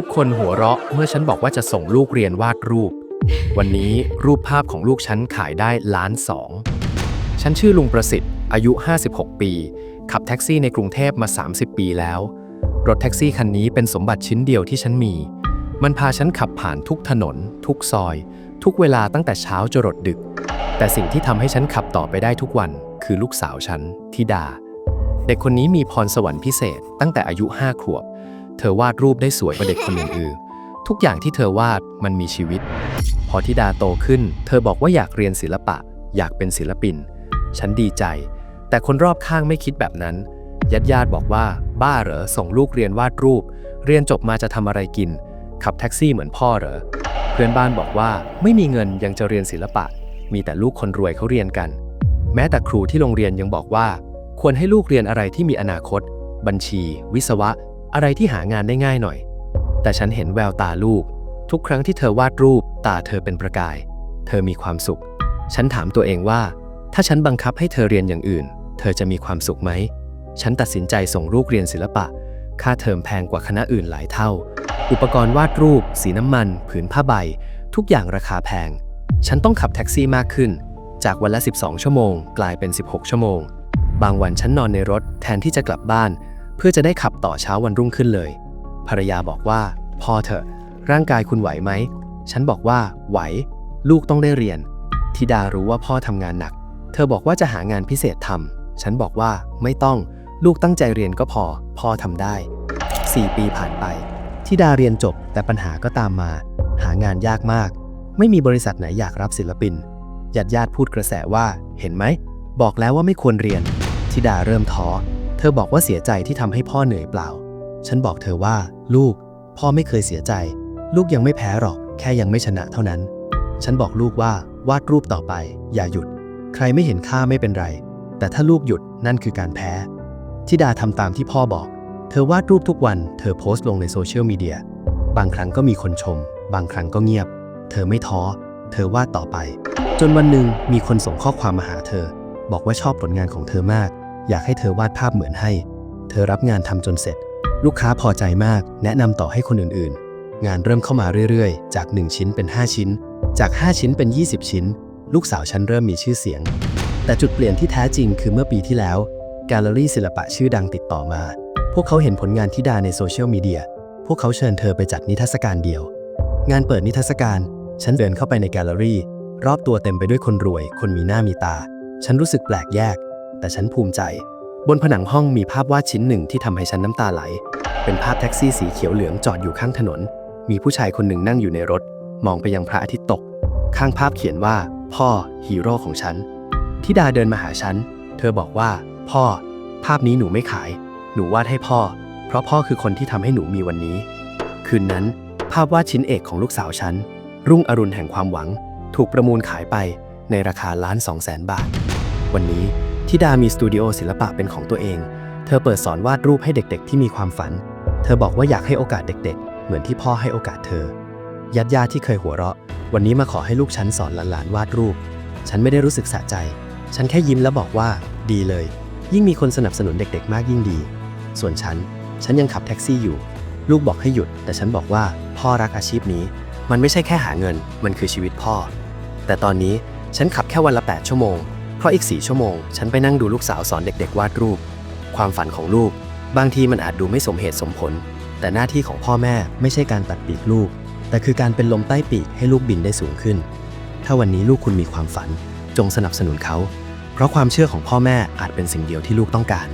ทุกคนหัวเราะเมื่อฉันบอกว่าจะส่งลูกเรียนวาดรูป วันนี้รูปภาพของลูกฉันขายได้ล้านสอง ฉันชื่อลุงประสิทธิ์ อายุ 56 ปี ขับแท็กซี่ในกรุงเทพมา 30 ปีแล้ว รถแท็กซี่คันนี้เป็นสมบัติชิ้นเดียวที่ฉันมี มันพาฉันขับผ่านทุกถนน ทุกซอย ทุกเวลาตั้งแต่เช้าจรดดึก แต่สิ่งที่ทำให้ฉันขับต่อไปได้ทุกวัน คือลูกสาวฉันทิดา เด็กคนนี้มีพรสวรรค์พิเศษตั้งแต่อายุ5ขวบ เธอวาดรูปได้สวยกว่าเด็กคนอื่นๆทุกอย่างที่เธอวาดมันมีชีวิต พอทิดาโตขึ้น เธอบอกว่าอยากเรียนศิลปะ อยากเป็นศิลปิน ฉันดีใจ แต่คนรอบข้างไม่คิดแบบนั้นญาติญาติบอกว่า บ้าเหรอส่งลูกเรียนวาดรูป เรียนจบมาจะทำอะไรกิน ขับแท็กซี่เหมือนพ่อเหรอเพื่อนบ้านบอกว่าไม่มีเงินยังจะเรียนศิลปะ มีแต่ลูกคนรวยเขาเรียนกัน แม้แต่ครูที่โรงเรียนยังบอกว่า ควรให้ลูกเรียนอะไรที่มีอนาคต บัญชี วิศวะ อะไรที่หางานได้ง่ายหน่อย แต่ฉันเห็นแววตาลูก ทุกครั้งที่เธอวาดรูป ตาเธอเป็นประกาย เธอมีความสุข ฉันถามตัวเองว่า ถ้าฉันบังคับให้เธอเรียนอย่างอื่น เธอจะมีความสุขไหม ฉันตัดสินใจส่งลูกเรียนศิลปะ ค่าเทอมแพงกว่าคณะอื่นหลายเท่า อุปกรณ์วาดรูป สีน้ำมัน ผืนผ้าใบ ทุกอย่างราคาแพง ฉันต้องขับแท็กซี่มากขึ้น จากวันละ 12 ชั่วโมง กลายเป็น 16 ชั่วโมง บางวันฉันนอนในรถแทนที่จะกลับบ้าน เพื่อจะได้ขับต่อเช้าวันรุ่งขึ้นเลย ภรรยาบอกว่า พอเถอะ ร่างกายคุณไหวไหม ฉันบอกว่า ไหว ลูกต้องได้เรียน ธิดารู้ว่าพ่อทำงานหนัก เธอบอกว่าจะหางานพิเศษทำ ฉันบอกว่าไม่ต้อง ลูกตั้งใจเรียนก็พอ พ่อทำได้ 4 ปีผ่านไป ธิดาเรียนจบแต่ปัญหาก็ตามมา หางานยากมาก ไม่มีบริษัทไหนอยากรับศิลปิน ญาติญาติพูดกระแสว่า เห็นไหม บอกแล้วว่าไม่ควรเรียน ธิดาเริ่มท้อ เธอบอกว่าเสียใจที่ทำให้พ่อเหนื่อยเปล่า ฉันบอกเธอว่า ลูก พ่อไม่เคยเสียใจ ลูกยังไม่แพ้หรอก แค่ยังไม่ชนะเท่านั้น ฉันบอกลูกว่าวาดรูปต่อไป อย่าหยุด ใครไม่เห็นค่าไม่เป็นไร แต่ถ้าลูกหยุดนั่นคือการแพ้ธิดาทำตามที่พ่อบอก เธอวาดรูปทุกวัน เธอโพสต์ลงในโซเชียลมีเดีย บางครั้งก็มีคนชม บางครั้งก็เงียบ เธอไม่ท้อ เธอวาดต่อไป จนวันหนึ่งมีคนส่งข้อความมาหาเธอ บอกว่าชอบผลงานของเธอมาก อยากให้เธอวาดภาพเหมือนให้ เธอรับงานทำจนเสร็จ ลูกค้าพอใจมาก แนะนำต่อให้คนอื่นๆ งานเริ่มเข้ามาเรื่อยๆ จาก 1 ชิ้นเป็น 5 ชิ้น จาก 5 ชิ้นเป็น 20 ชิ้น ลูกสาวฉันเริ่มมีชื่อเสียง แต่จุดเปลี่ยนที่แท้จริงคือเมื่อปีที่แล้วแกลเลอรี่ศิลปะชื่อดังติดต่อมา พวกเขาเห็นผลงานที่ดาในโซเชียลมีเดีย พวกเขาเชิญเธอไปจัดนิทรรศการเดียว งานเปิดนิทรรศการ ฉันเดินเข้าไปในแกลเลอรี่ รอบตัวเต็มไปด้วยคนรวย คนมีหน้ามีตา ฉันรู้สึกแปลกแยก แต่ฉันภูมิใจ บนผนังห้องมีภาพวาดชิ้นหนึ่งที่ทำให้ฉันน้ำตาไหล เป็นภาพแท็กซี่สีเขียวเหลืองจอดอยู่ข้างถนน มีผู้ชายคนหนึ่งนั่งอยู่ในรถ มองไปยังพระอาทิตย์ตก ข้างภาพเขียนว่า พ่อฮีโร่ของฉันทิดาเดินมาหาฉัน เธอบอกว่า พ่อ ภาพนี้หนูไม่ขาย หนูวาดให้พ่อ เพราะพ่อคือคนที่ทำให้หนูมีวันนี้ คืนนั้น ภาพวาดชิ้นเอกของลูกสาวฉัน รุ่งอรุณแห่งความหวัง ถูกประมูลขายไปในราคาล้านสองแสนบาท วันนี้ ทิดามีสตูดิโอศิลปะเป็นของตัวเอง เธอเปิดสอนวาดรูปให้เด็กๆ ที่มีความฝัน เธอบอกว่าอยากให้โอกาสเด็กๆ เหมือนที่พ่อให้โอกาสเธอ ญาติญาติที่เคยหัวเราะ วันนี้มาขอให้ลูกฉันสอนหลานๆ วาดรูป ฉันไม่ได้รู้สึกสะใจ ฉันแค่ยิ้มแล้วบอกว่า ดีเลย ยิ่งมีคนสนับสนุนเด็กๆ มากยิ่งดี ส่วนฉัน ฉันยังขับแท็กซี่อยู่ ลูกบอกให้หยุด แต่ฉันบอกว่าพ่อรักอาชีพนี้ มันไม่ใช่แค่หาเงิน มันคือชีวิตพ่อ แต่ตอนนี้ฉันขับแค่วันละ 8 ชั่วโมง เพราะอีกสี่ชั่วโมง ฉันไปนั่งดูลูกสาวสอนเด็ก ๆ วาดรูป ความฝันของลูก บางทีมันอาจดูไม่สมเหตุสมผล แต่หน้าที่ของพ่อแม่ไม่ใช่การตัดปีกลูก แต่คือการเป็นลมใต้ปีกให้ลูกบินได้สูงขึ้น ถ้าวันนี้ลูกคุณมีความฝัน จงสนับสนุนเขา เพราะความเชื่อของพ่อแม่อาจเป็นสิ่งเดียวที่ลูกต้องการ